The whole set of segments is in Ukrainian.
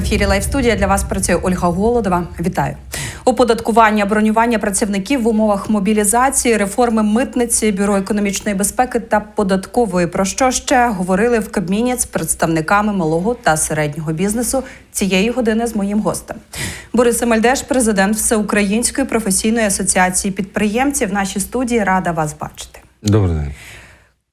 Ефірі Лайв студія для вас працює Ольга Голодова. Вітаю. Оподаткування, бронювання працівників в умовах мобілізації, реформи митниці, бюро економічної безпеки та податкової. Про що ще говорили в Кабміні з представниками малого та середнього бізнесу цієї години з моїм гостем. Борис Мальдеш, президент Всеукраїнської професійної асоціації підприємців. В нашій студії рада вас бачити. Добрий день.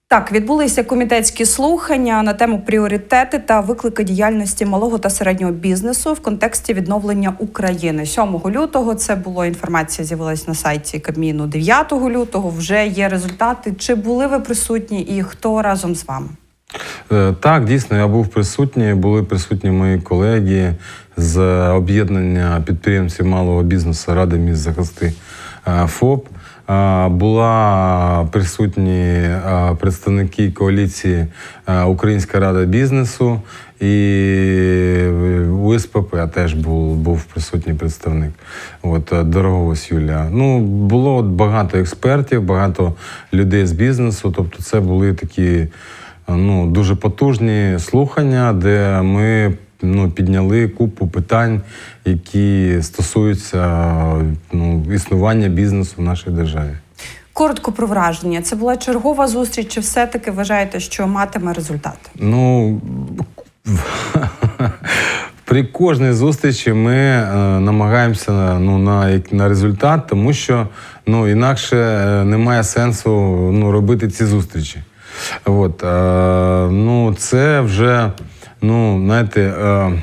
Так, відбулися комітетські слухання на тему пріоритети та виклики діяльності малого та середнього бізнесу в контексті відновлення України. 7 лютого це було інформація, з'явилась на сайті Кабміну 9 лютого. Вже є результати. Чи були ви присутні і хто разом з вами? Е, Так, дійсно, я був присутній. Були присутні мої колеги з об'єднання підприємців малого бізнесу Ради міст захисти е, ФОП. Е, Була присутні е, представники коаліції е, Українська рада бізнесу і у СПП теж був, був присутній представник. От е, Дороговось Юлія. Ну, було багато експертів, багато людей з бізнесу. Тобто, це були такі ну, дуже потужні слухання, де ми ну, підняли купу питань, які стосуються ну, існування бізнесу в нашій державі. Коротко про враження. Це була чергова зустріч, чи все-таки вважаєте, що матиме результати? Ну при кожній зустрічі ми е, намагаємося ну, на, на результат, тому що ну, інакше е, немає сенсу ну, робити ці зустрічі. От, е, ну, це вже, ну, знаєте, е,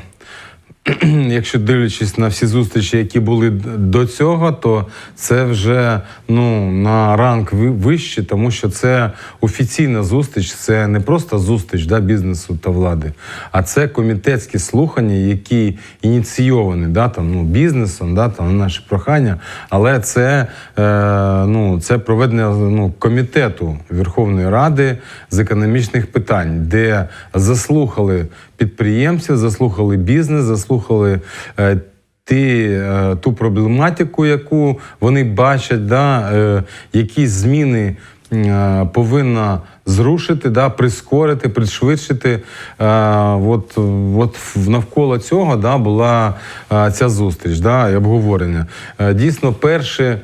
якщо дивлячись на всі зустрічі, які були до цього, то це вже ну, на ранг ви- вище, тому що це офіційна зустріч, це не просто зустріч да, бізнесу та влади, а це комітетські слухання, які ініційовані да, там, ну, бізнесом, да, там, на наше прохання, але це, е, ну, це проведення ну, комітету Верховної Ради з економічних питань, де заслухали підприємців, заслухали бізнес, заслухали. Е, ті, е, ту проблематику, яку вони бачать, да, е, які зміни е, повинна зрушити, да, прискорити, пришвидшити. Е, от, от навколо цього да, була е, ця зустріч да, і обговорення. Е, дійсно, перші,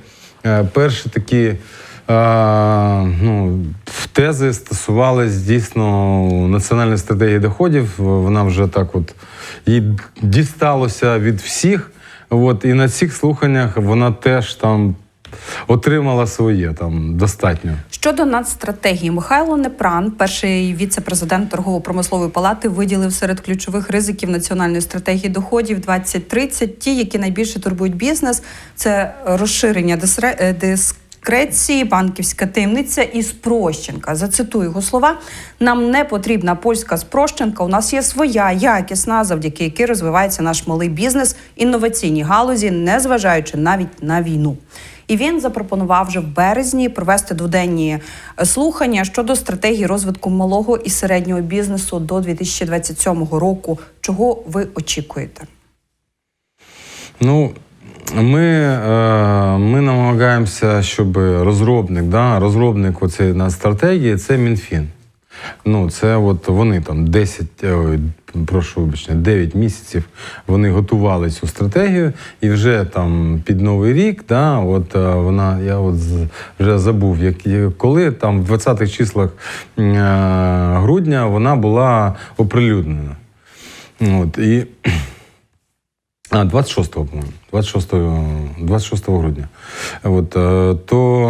е, перші такі. Ну, тези стосувались дійсно національної стратегії доходів. Вона вже так от їй дісталося від всіх. От, і на цих слуханнях вона теж там отримала своє там достатньо. Щодо нацстратегії, Михайло Непран, перший віце-президент торгово-промислової палати, виділив серед ключових ризиків національної стратегії доходів 2030 ті, які найбільше турбують бізнес. Це розширення дисре- е, дискреції, банківська таємниця і спрощенка. Зацитую його слова: нам не потрібна польська спрощенка. У нас є своя якісна, завдяки якій розвивається наш малий бізнес, інноваційні галузі, незважаючи навіть на війну. І він запропонував вже в березні провести дводенні е, слухання щодо стратегії розвитку малого і середнього бізнесу до 2027 року. Чого ви очікуєте? Ну, ми, е, ми намагаємося, щоб розробник, да, розробник оцеї на стратегії це Мінфін. Ну, це от вони там 10, е, прошу вибачення, 9 місяців вони готували цю стратегію, і вже там під Новий рік, да, от е, вона, я от вже забув, як, коли там в 20-х числах грудня вона була оприлюднена. От, і а, 26-го, по-моєму. 26, 26 грудня. От, е, то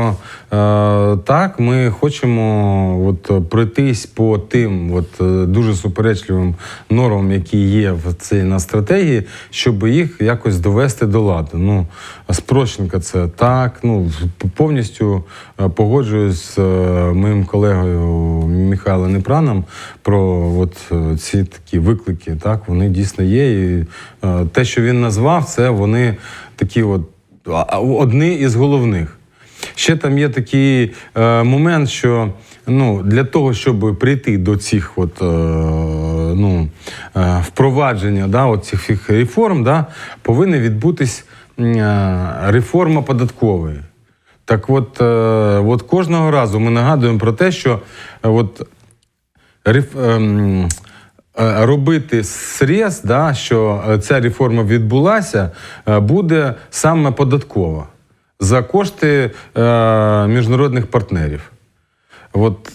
е, так, ми хочемо от, пройтись по тим от, е, дуже суперечливим нормам, які є в цій на стратегії, щоб їх якось довести до ладу. Ну, спрощенка це так. Ну, повністю погоджуюсь з моїм колегою Михайлом Непраном про от, ці такі виклики. Так, вони дійсно є. І те, що він назвав, це вони такі от одні із головних. Ще там є такий е, момент, що ну, для того, щоб прийти до цих от, е, ну, е, впровадження да, цих реформ, да, повинна відбутись е, реформа податкової. Так от, е, от кожного разу ми нагадуємо про те, що е, от, реф, е, робити срез, да, що е, ця реформа відбулася, е, буде саме податкова за кошти е, міжнародних партнерів. От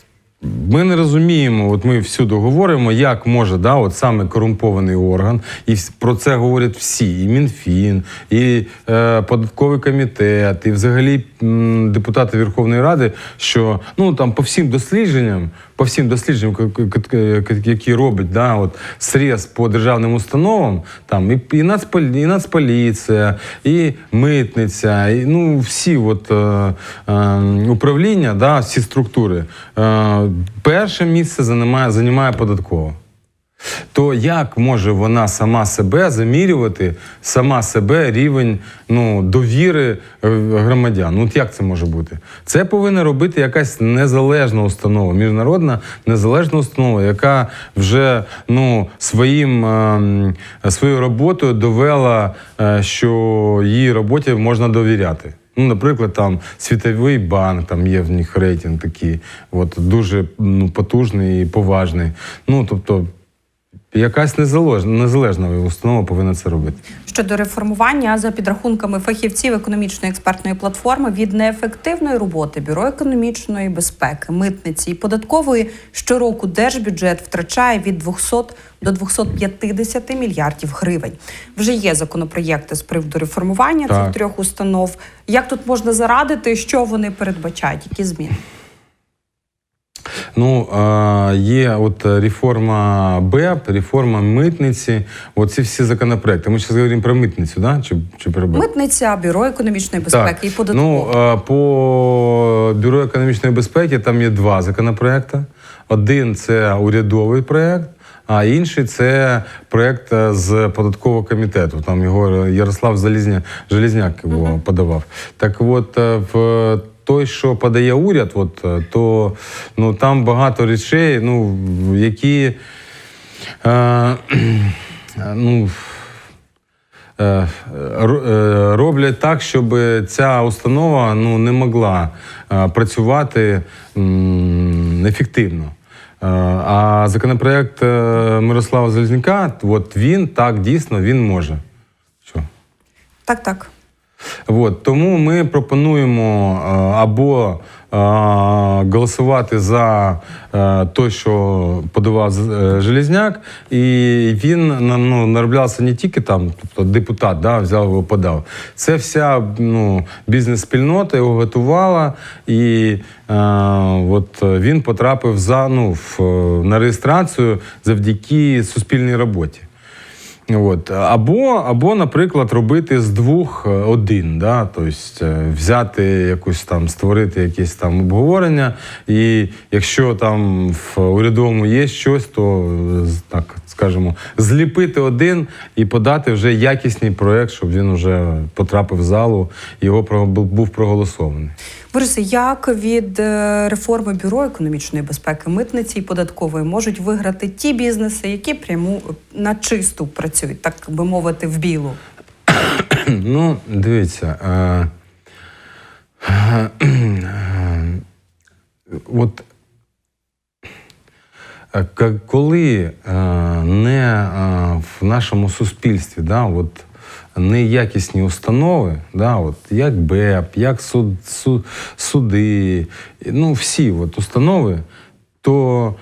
ми не розуміємо, от ми всюди говоримо, як може да, от саме корумпований орган, і про це говорять всі: і Мінфін, і е, податковий комітет, і взагалі депутати Верховної Ради, що ну там по всім дослідженням, по всім дослідженням, які робить да, от, срез по державним установам, там і, і, Нацполі, і Нацполіція, і митниця, і ну всі от, е, е, управління, да, всі структури. Е, перше місце займає, займає податкова. То як може вона сама себе замірювати, сама себе рівень ну, довіри е, громадян? Ну от як це може бути? Це повинна робити якась незалежна установа, міжнародна незалежна установа, яка вже ну, своїм, ем, своєю роботою довела, е, що її роботі можна довіряти. Ну, наприклад, там Світовий банк, там є в них рейтинг такий, от, дуже ну, потужний і поважний. Ну, тобто, якась незалежна, незалежна установа повинна це робити. Щодо реформування, за підрахунками фахівців економічної експертної платформи, від неефективної роботи бюро економічної безпеки, митниці і податкової щороку держбюджет втрачає від 200 до 250 мільярдів гривень. Вже є законопроєкти з приводу реформування Так. цих трьох установ. Як тут можна зарадити, що вони передбачають? Які зміни? Ну, є от реформа БЕП, реформа митниці. Оці всі законопроекти. Ми зараз говоримо про митницю, да? чи, чи про БЕП? Митниця, бюро економічної безпеки і податкова. Ну, по Бюро економічної безпеки там є два законопроекти. Один це урядовий проєкт, а інший це проєкт е, з податкового комітету. Там його Ярослав Залізня, Желізняк його подавав. Так от, е, в той, що подає уряд, от, е, то ну, там багато речей, ну, які. Е, ну, е, е, роблять так, щоб ця установа ну, не могла працювати ефективно. А законопроект Мирослава Залізняка, от він так дійсно він може. Що? Так, так. От, тому ми пропонуємо е, або е, голосувати за е, те, що подавав Железняк, і він ну, нароблявся не тільки там, тобто депутат да, взяв його подав. Це вся ну, бізнес-спільнота його готувала, і е, от він потрапив за, ну, в, на реєстрацію завдяки суспільній роботі. От. Або, або, наприклад, робити з двох е, один, да? тобто е, взяти якусь там, створити якесь там обговорення, і якщо там в урядовому є щось, то е, так скажемо, зліпити один і подати вже якісний проєкт, щоб він вже потрапив в залу і його був проголосований. Борисе, як від е, реформи бюро економічної безпеки, митниці і податкової можуть виграти ті бізнеси, які пряму на чисту працюють, так би мовити, в білу? Ну, дивіться. Е, е, от е, коли е, не е, в нашому суспільстві, да, от, неякісні установи, да, от, як БЕП, як суд, суд, суди, ну всі от, установи, то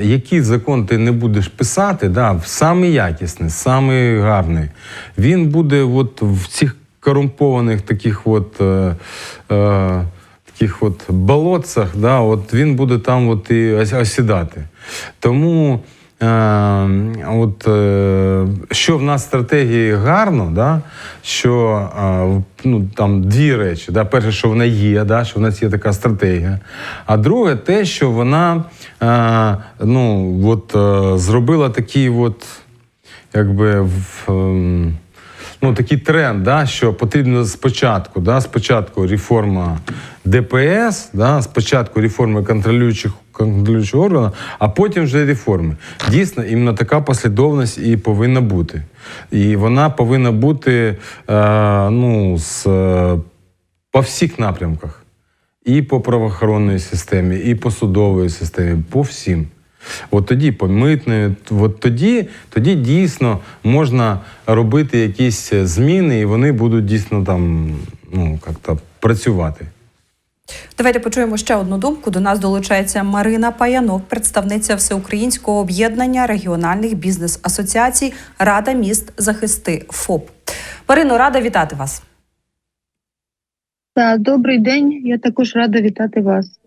який закон ти не будеш писати, да, самий якісний, самий гарний, він буде от в цих корумпованих таких от. Е, е, таких от болотцях, да, от він буде там от і ос- осідати. Тому от, е, що в нас стратегії гарно, да, що е, ну, там дві речі. Да. Перше, що вона є, да, що в нас є така стратегія. А друге, те, що вона е, ну, от, зробила такий от, якби в. Ну, такий тренд, да, що потрібно спочатку, да, спочатку реформа ДПС, да, спочатку реформа контролюючих контролюючого органу, а потім вже реформи. Дійсно, іменно така послідовність і повинна бути. І вона повинна бути е, ну, з, е, по всіх напрямках. І по правоохоронній системі, і по судовій системі, по всім. От тоді по митної, от тоді, тоді дійсно можна робити якісь зміни, і вони будуть дійсно там ну, як-то працювати. Давайте почуємо ще одну думку. До нас долучається Марина Паянок, представниця Всеукраїнського об'єднання регіональних бізнес-асоціацій Рада міст захисти ФОП. Марино, рада вітати вас. Так, добрий день. Я також рада вітати вас.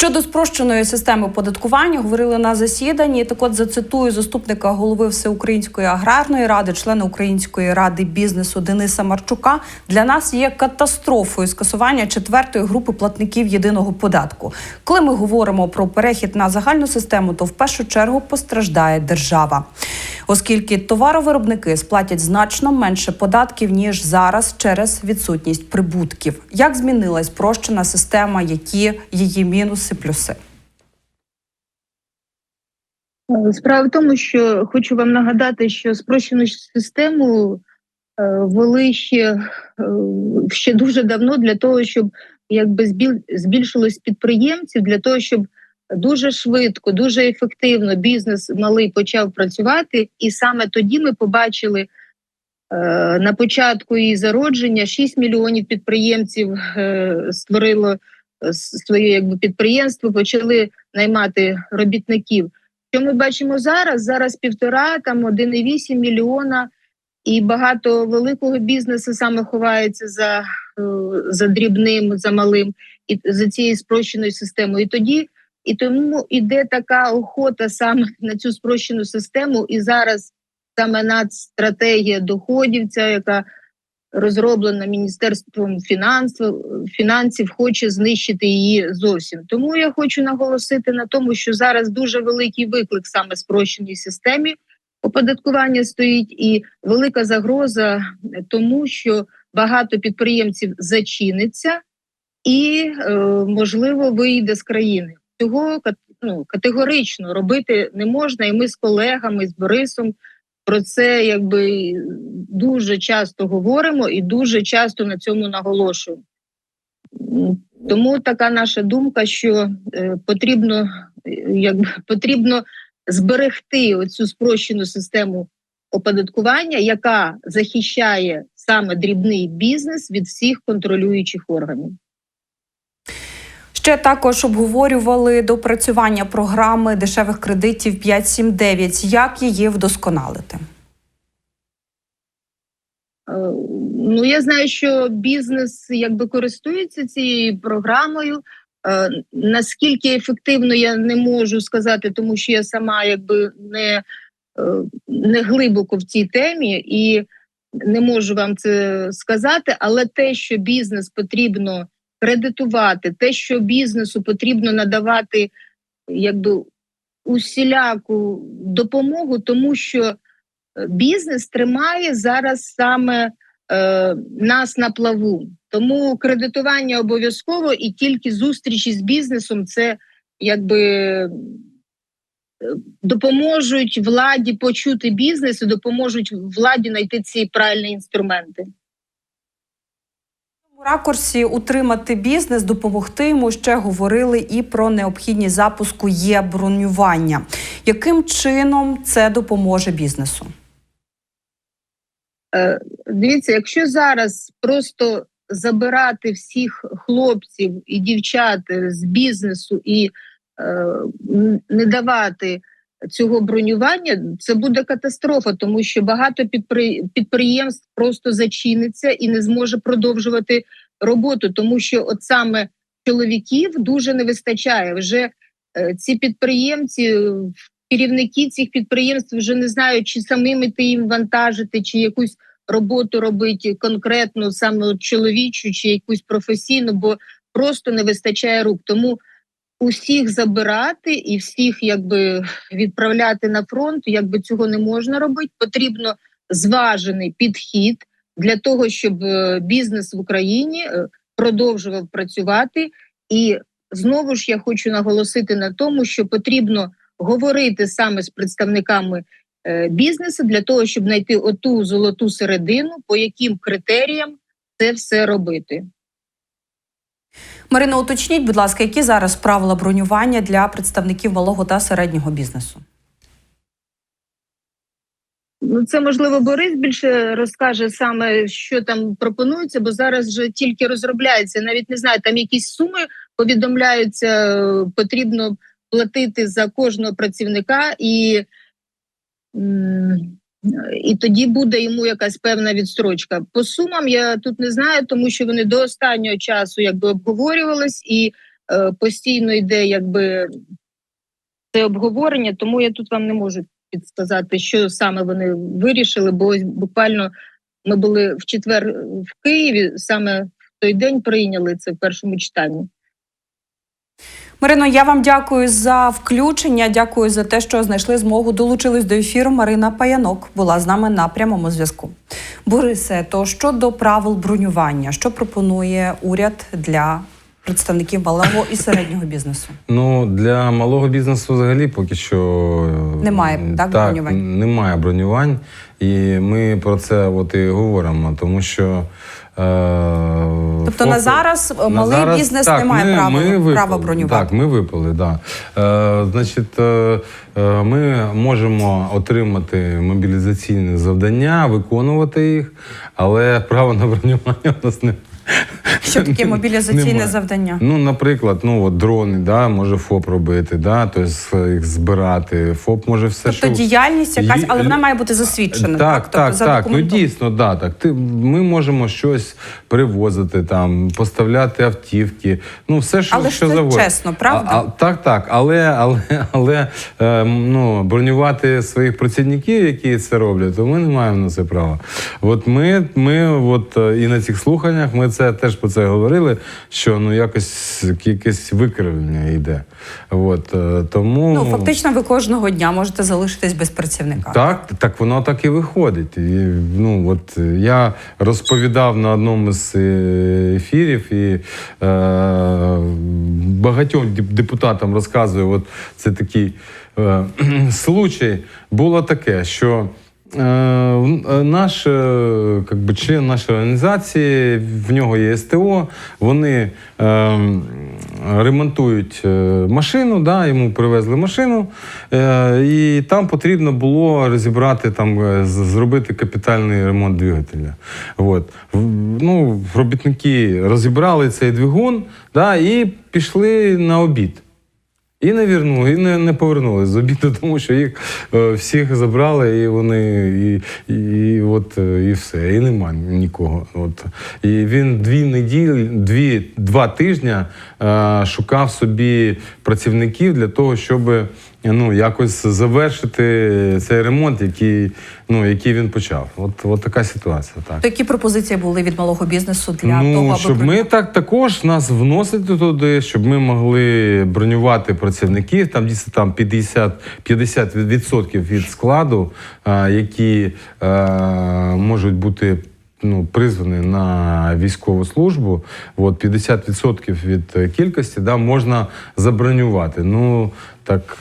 Щодо спрощеної системи оподаткування говорили на засіданні. Так от зацитую заступника голови Всеукраїнської аграрної ради, члена Української ради бізнесу Дениса Марчука. Для нас є катастрофою скасування четвертої групи платників єдиного податку. Коли ми говоримо про перехід на загальну систему, то в першу чергу постраждає держава, оскільки товаровиробники сплатять значно менше податків ніж зараз через відсутність прибутків. Як змінилась спрощена система, які її мінуси, плюси? Е, Справа в тому, що хочу вам нагадати, що спрощену систему е, ввели ще, е, ще дуже давно для того, щоб якби збільшилось підприємців, для того, щоб дуже швидко, дуже ефективно бізнес малий почав працювати, і саме тоді ми побачили. На початку її зародження 6 мільйонів підприємців створило своє якби підприємство, почали наймати робітників. Що ми бачимо зараз? Зараз півтора, там 1,8 мільйона, і багато великого бізнесу саме ховається за, е, за дрібним, за малим і за цією спрощеною системою. І тоді і тому іде така охота саме на цю спрощену систему. І зараз саме нацстратегія доходів, ця яка розроблена міністерством фінансів, фінансів, хоче знищити її зовсім. Тому я хочу наголосити на тому, що зараз дуже великий виклик саме спрощеній системі оподаткування стоїть, і велика загроза тому, що багато підприємців зачиниться і, е, можливо, вийде з країни. Цього ну, категорично робити не можна, і ми з колегами, з Борисом про це якби дуже часто говоримо і дуже часто на цьому наголошуємо. Тому така наша думка, що е, потрібно, якби, потрібно зберегти оцю спрощену систему оподаткування, яка захищає саме дрібний бізнес від всіх контролюючих органів. Ще також обговорювали допрацювання програми дешевих кредитів 579. Як її вдосконалити? Е, Ну, я знаю, що бізнес якби користується цією програмою. Е, Наскільки ефективно я не можу сказати, тому що я сама якби не, е, не глибоко в цій темі і не можу вам це сказати. Але те, що бізнес потрібно кредитувати, те, що бізнесу потрібно надавати якби усіляку допомогу, тому що е, бізнес тримає зараз саме е, нас на плаву. Тому кредитування обов'язково і тільки зустрічі з бізнесом це якби допоможуть владі почути бізнес і допоможуть владі знайти ці правильні інструменти. Ракурсі утримати бізнес, допомогти йому ще говорили і про необхідність запуску є бронювання. Яким чином це допоможе бізнесу? Е, Дивіться, якщо зараз просто забирати всіх хлопців і дівчат з бізнесу і е, не давати цього бронювання, це буде катастрофа, тому що багато підприємств просто зачиниться і не зможе продовжувати роботу, тому що от саме чоловіків дуже не вистачає. Вже е, ці підприємці, е, керівники цих підприємств вже не знають, чи самим іти їм вантажити, чи якусь роботу робити конкретно саме чоловічу, чи якусь професійну, бо просто не вистачає рук. Тому усіх забирати і всіх якби відправляти на фронт, якби цього не можна робити. Потрібно зважений підхід для того, щоб е, бізнес в Україні е, продовжував працювати. І знову ж я хочу наголосити на тому, що потрібно говорити саме з представниками е, бізнесу для того, щоб знайти оту золоту середину, по яким критеріям це все робити. Марина, уточніть, будь ласка, які зараз правила бронювання для представників малого та середнього бізнесу? Ну, це можливо Борис більше розкаже саме, що там пропонується, бо зараз вже тільки розробляється. Навіть не знаю, там якісь суми повідомляються, потрібно платити за кожного працівника, і, і тоді буде йому якась певна відстрочка. По сумам я тут не знаю, тому що вони до останнього часу якби обговорювались і е, постійно йде якби це обговорення, тому я тут вам не можу підсказати, що саме вони вирішили, бо ось буквально ми були в четвер в Києві, саме в той день прийняли це в першому читанні. Марино, я вам дякую за включення. Дякую за те, що знайшли змогу долучились до ефіру. Марина Паянок була з нами на прямому зв'язку. Борисе, то щодо правил бронювання, що пропонує уряд для представників малого і середнього бізнесу? Ну для малого бізнесу взагалі поки що е, Немає, так, бронювань? Немає бронювань, і ми про це от і говоримо, тому що. Е, Тобто на зараз на малий зараз- бізнес так, не має ми- права, ми випали, права бронювати. Так, ми випали. Да. Е, значить, е, е, ми можемо отримати мобілізаційне завдання, виконувати їх, але право на бронювання у нас не. Що таке мобілізаційне Немає. завдання? Ну, наприклад, ну от дрони, да, може ФОП робити, да, тобто їх збирати. ФОП може все Тобто що... діяльність якась, але вона має бути засвідчена. Так, Тобто так, так. Ну дійсно, да, так. Ти, ми можемо щось привозити там, поставляти автівки. Ну, все, що, Але що це завгодно. чесно, правда? А, а, так, так. Але, але, але е, ну, бронювати своїх працівників, які це роблять, то ми не маємо на це права. От ми, ми от, е, і на цих слуханнях ми це теж про це говорили, що ну якось якесь викривлення йде. От, е, тому, Ну фактично, ви кожного дня можете залишитись без працівника. так, так воно так і виходить. І, ну, от, я розповідав на одному з е, ефірів і е, багатьом депутатам розказую, от це такий е, случай. Було таке, що наш е, как би, член нашої організації, в нього є СТО, вони е, ремонтують е, машину, да, йому привезли машину, е, і там потрібно було розібрати, там, е, зробити капітальний ремонт двигателя. От. Ну, робітники розібрали цей двигун да, і пішли на обід. І не вернули, і не, не повернули з обіду, тому що їх е, всіх забрали, і вони і, і, і от е, і все, і нема нікого. От. І він дві неділі, дві, два тижні е, шукав собі працівників для того, щоб ну, якось завершити цей ремонт, який, ну, який він почав. От, от така ситуація. Так. То які пропозиції були від малого бізнесу для ну, того, аби щоб ми так також нас вносити туди, щоб ми могли бронювати працівників. Там дійсно там 50, 50% від складу, а, які а, можуть бути. Ну, призвані на військову службу, от 50% від е, кількості да, можна забронювати. Ну так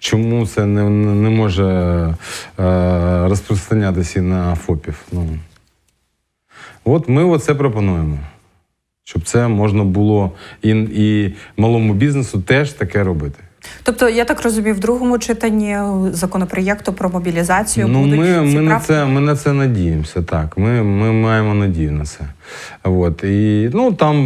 чому це не, не може е, розпространятися на ФОПів? Ну. От ми оце пропонуємо. Щоб це можна було і, і малому бізнесу теж таке робити. Тобто, я так розумію, в другому читанні законопроєкту про мобілізацію ну, будуть ми, ці ми, на це, ми на це надіємося, так. Ми, ми маємо надію на це. От. І ну, там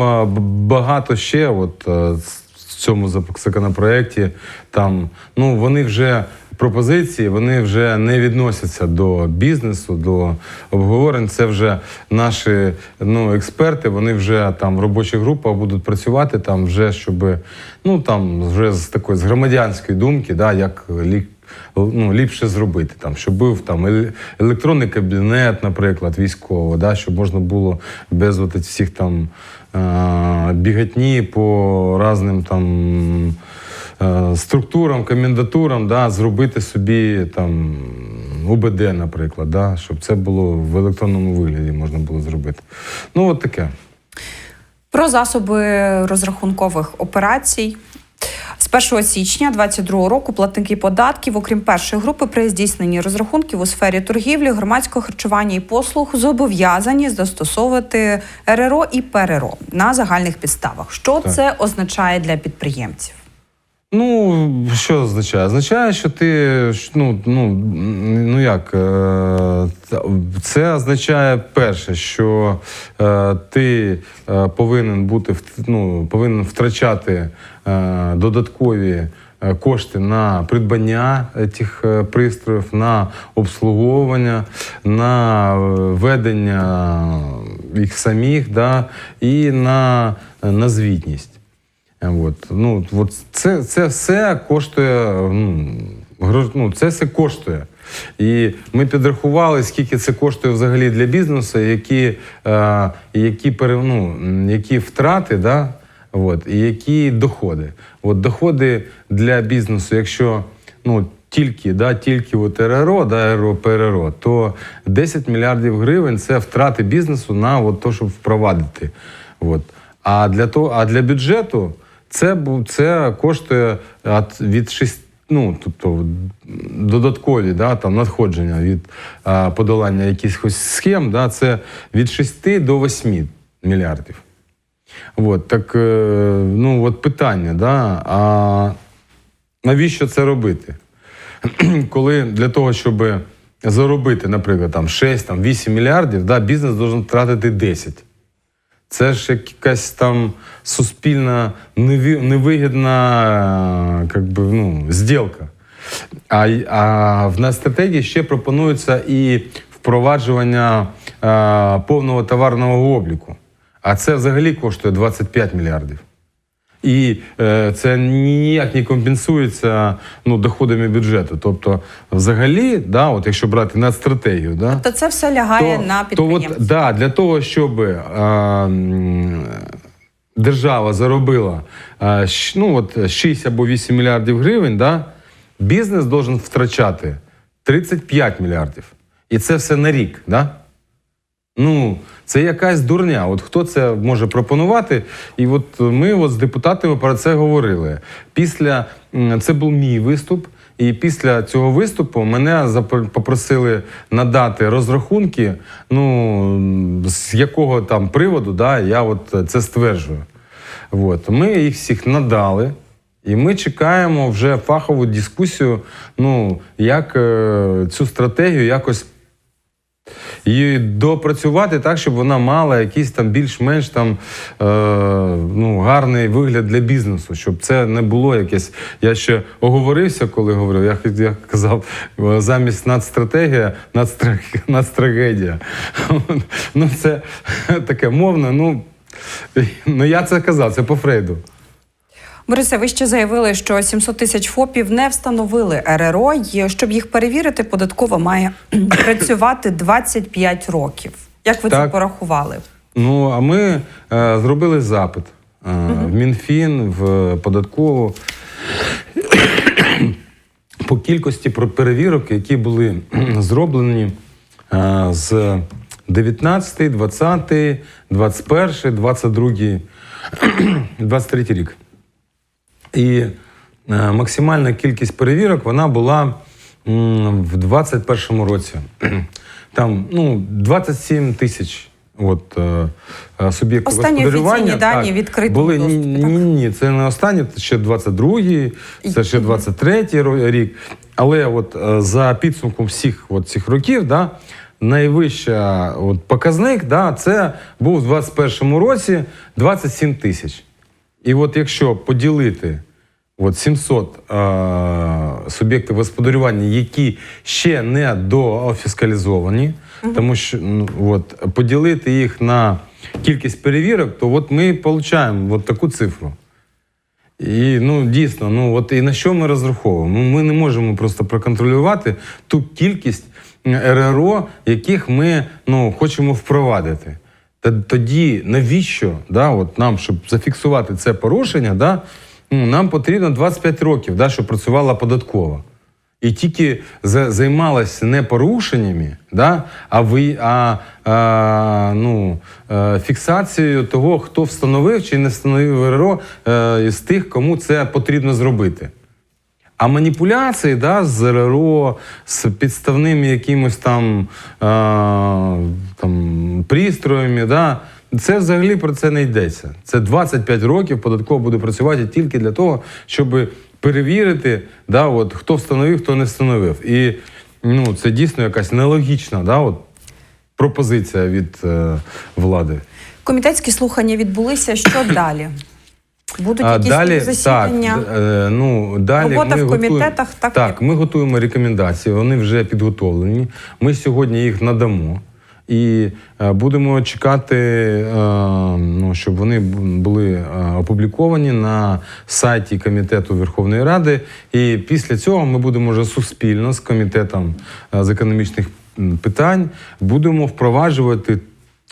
багато ще от, в цьому законопроекті, там, ну, вони вже. Пропозиції вони вже не відносяться до бізнесу, до обговорень. Це вже наші ну, експерти. Вони вже там в робочих групах будуть працювати там, вже щоб ну там вже з такої з громадянської думки, да, як лік, ну, ліпше зробити, там, щоб був там електронний кабінет, наприклад, військово, да, щоб можна було без от всіх там е- бігатні по разним там. е, Структурам, комендатурам, да, зробити собі там УБД, наприклад, да, щоб це було в електронному вигляді можна було зробити. Ну, от таке. Про засоби розрахункових операцій. З 1 січня 2022 року платники податків, окрім першої групи, при здійсненні розрахунків у сфері торгівлі, громадського харчування і послуг зобов'язані застосовувати РРО і ПРРО на загальних підставах. Що Так. це означає для підприємців? Ну, що означає? Означає, що ти ну, ну, ну як, е, це- означає перше, що е, ти е, повинен бути ну, повинен втрачати додаткові кошти на придбання тих пристроїв, на обслуговування, на ведення їх самих, да, і на, на звітність. От. Ну, от це, це все коштує. Ну, це все коштує. І ми підрахували, скільки це коштує взагалі для бізнесу, які, е, які, ну, які втрати, да? От, і які доходи. От доходи для бізнесу, якщо ну, тільки, да, тільки от РРО, да, РРО, ПРРО, то 10 мільярдів гривень це втрати бізнесу на от то, щоб впровадити. От. А для того, а для бюджету це це коштує від 6, ну, тобто додаткові да, там, надходження від а, подолання якихось схем, да, це від 6 до 8 мільярдів. От, так, е, ну, от питання, да, а навіщо це робити? Коли для того, щоб заробити, наприклад, там 6, там, 8 мільярдів, да, бізнес має втратити 10. Це ж якась там суспільна невигідна е, би, ну, зділка. А, а в нас стратегії ще пропонується і впроваджування а, повного товарного обліку. А це взагалі коштує 25 мільярдів. І е, це ніяк не компенсується ну, доходами бюджету. Тобто, взагалі, да, от якщо брати надстратегію, да, То це все лягає на то підприємців. от, да, для того, щоб е, держава заробила е, ну, от 6 або 8 мільярдів гривень, да, бізнес должен втрачати 35 мільярдів. І це все на рік. Да? Ну, це якась дурня. От хто це може пропонувати? І от ми от з депутатами про це говорили. Після це був мій виступ. І після цього виступу мене попросили надати розрахунки, ну з якого там приводу да, я от це стверджую. От. Ми їх всіх надали, і ми чекаємо вже фахову дискусію, ну, як е, цю стратегію якось її допрацювати так, щоб вона мала якийсь там більш-менш там е, ну, гарний вигляд для бізнесу, щоб це не було якесь. Я ще оговорився, коли говорив. Я, я казав, е, замість надстратегія, надстра- надстрагедія. ну, це таке мовне. Ну, ну я це казав, це по Фрейду. Борисе, ви ще заявили, що 700 тисяч ФОПів не встановили РРО. І щоб їх перевірити, податкова має працювати 25 років. Як ви це порахували? Ну, а ми е, зробили запит е, в Мінфін, в податкову по кількості про- перевірок, які були зроблені е, з 19, 20, 21, 22, 23 рік. І е, максимальна кількість перевірок вона була в 21-му році. Там ну, 27 тисяч. От, е, е, суб'єктів Останні господарювання. офіційні дані в відкритому були, ні, так? ні, ні, це не останні, це ще 22-й, це ще 23-й рік. Але от за підсумком всіх от цих років, да, найвища от показник, да, це був в 21-му році 27 тисяч. І от якщо поділити от 700 е, суб'єктів господарювання, які ще не доофіскалізовані, тому що ну, от, поділити їх на кількість перевірок, то от ми отримуємо от таку цифру. І ну дійсно, ну от і на що ми розраховуємо? Ну, Ми не можемо просто проконтролювати ту кількість РРО, яких ми ну, хочемо впровадити. Тоді навіщо да, от нам, щоб зафіксувати це порушення, да, ну, нам потрібно 25 років, да, щоб працювала податкова. і тільки займалася не порушеннями, да, а ви а, а, ну, е, фіксацією того, хто встановив чи не встановив РРО е, з тих, кому це потрібно зробити. А маніпуляції да, з РРО, з підставними якимось там, е, там пристроями, да, це взагалі про це не йдеться. Це 25 років податково буде працювати тільки для того, щоб перевірити, да, от, хто встановив, хто не встановив. І ну, це дійсно якась нелогічна да, от, пропозиція від е, влади. Комітетські слухання відбулися. Що далі? Будуть якісь далі, засідання? Так, е, ну, далі Робота ми в готуємо- комітетах, так, так, як- ми готуємо рекомендації, вони вже підготовлені. Ми сьогодні їх надамо. І е, будемо чекати, е, ну, щоб вони були опубліковані на сайті Комітету Верховної Ради. І після цього ми будемо вже суспільно з комітетом з економічних питань будемо впроваджувати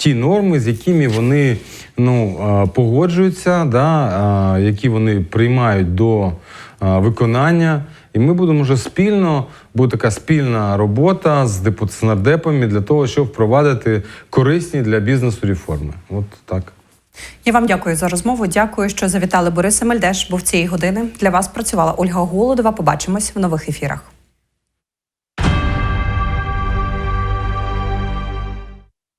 ті норми, з якими вони ну, погоджуються, да, які вони приймають до виконання. І ми будемо вже спільно, буде така спільна робота з депут- для того, щоб впровадити корисні для бізнесу реформи. От так. Я вам дякую за розмову. Дякую, що завітали Бориса Мельдеш. Бо в цієї години для вас працювала Ольга Голодова. Побачимось в нових ефірах.